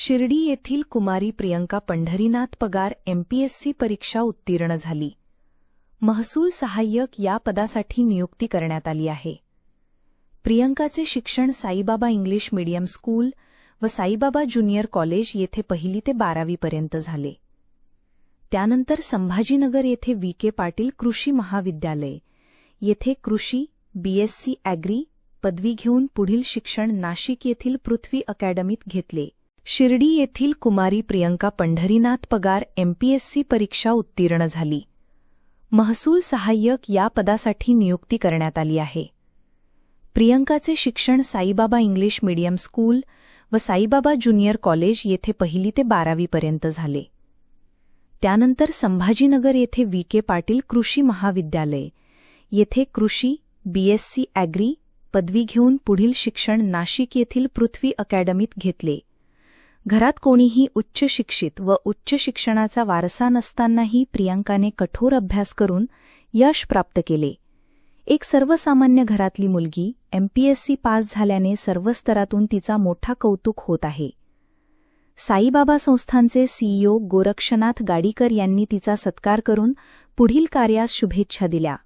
शिर्डी येथील कुमारी प्रियंका पंढरीनाथ पगार एमपीएससी परीक्षा उत्तीर्ण झाली. महसूल सहाय्यक या पदासाठी नियुक्ती करण्यात आली आहे. प्रियंकाचे शिक्षण साईबाबा इंग्लिश मीडियम स्कूल व साईबाबा ज्युनियर कॉलेज येथे पहिली ते बारावीपर्यंत झाले. त्यानंतर संभाजीनगर येथे व्ही. के. पाटील कृषी महाविद्यालय येथे कृषी बीएससी ॲग्री पदवी घेऊन पुढील शिक्षण नाशिक येथील पृथ्वी अकॅडमीत घेतले. शिर्डी येथील कुमारी प्रियंका पंढरीनाथ पगार एमपीएससी परीक्षा उत्तीर्ण झाली. महसूल सहाय्यक या पदासाठी नियुक्ती करण्यात आली आहे. प्रियंकाचे शिक्षण साईबाबा इंग्लिश मीडियम स्कूल व साईबाबा ज्युनियर कॉलेज येथे पहिली ते बारावीपर्यंत झाले. त्यानंतर संभाजीनगर येथे व्ही. के. पाटील कृषी महाविद्यालय येथे कृषी बीएससी ॲग्री पदवी घेऊन पुढील शिक्षण नाशिक येथील पृथ्वी अकॅडमीत घेतले. घरात कोणीही उच्च शिक्षित व उच्च शिक्षणाचा वारसा नसतानाही प्रियांकाने कठोर अभ्यास करून यश प्राप्त केले. एक सर्वसामान्य घरातली मुलगी एमपीएससी पास झाल्याने सर्व स्तरातून तिचा मोठा कौतुक होत आहे. साईबाबा संस्थांचे सीईओ गोरक्षनाथ गाडीकर यांनी तिचा सत्कार करून पुढील कार्यास शुभेच्छा दिल्या.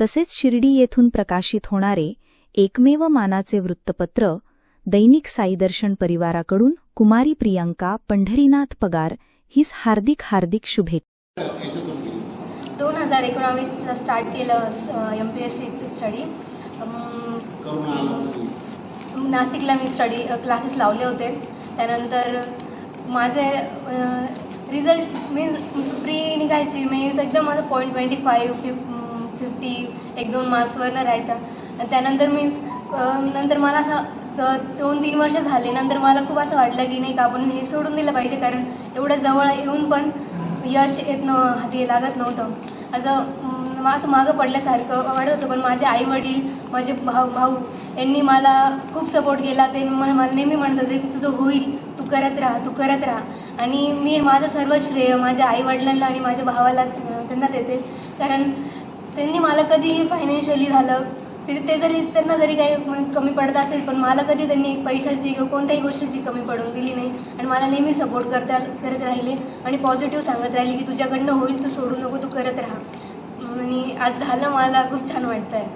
तसेच शिर्डी येथून प्रकाशित होणारे एकमेव मानाचे वृत्तपत्र दैनिक साईदर्शन परिवाराकडून कुमारी प्रियंका पंढरीनाथ पगार हीच हार्दिक हार्दिक शुभेच्छा. दोन हजार एकोणावीसला स्टार्ट केलं M P S C study नाशिकला मी स्टडी क्लासेस लावले होते. त्यानंतर माझे रिझल्ट मीन्स प्री निघायची मीन्स एकदम माझं पॉईंट ट्वेंटी फाईव्ह फिफ फिफ्टी एक दोन मार्क्सवरनं राहायचा. आणि त्यानंतर मीन्स नंतर मला असं तर दोन तीन वर्ष झाले. नंतर मला खूप असं वाटलं की नाही का आपण हे सोडून दिलं पाहिजे कारण एवढं जवळ येऊन पण यश येत न हाती लागत नव्हतं. असं असं मागं पडल्यासारखं वाटत होतं. पण माझे आई वडील माझे भाऊ भाऊ यांनी मला खूप सपोर्ट केला. ते मला नेहमी म्हणत होते की तुझं होईल तू करत राहा तू करत राहा. आणि मी माझं सर्व श्रेय माझ्या आई वडिलांना आणि माझ्या भावाला त्यांना देते. कारण त्यांनी मला कधीही फायनान्शियली झालं ते ते जरी त्यांना जरी काही म्हणजे कमी पडत असेल पण मला कधी त्यांनी पैशाची किंवा कोणत्याही गोष्टीची कमी पडून दिली नाही. आणि मला नेहमी सपोर्ट करता करत राहिले. आणि पॉझिटिव्ह सांगत राहिले की तुझ्याकडनं होईल तू सोडू नको तू करत राहा. आणि आज झालं मला खूप छान वाटतं आहे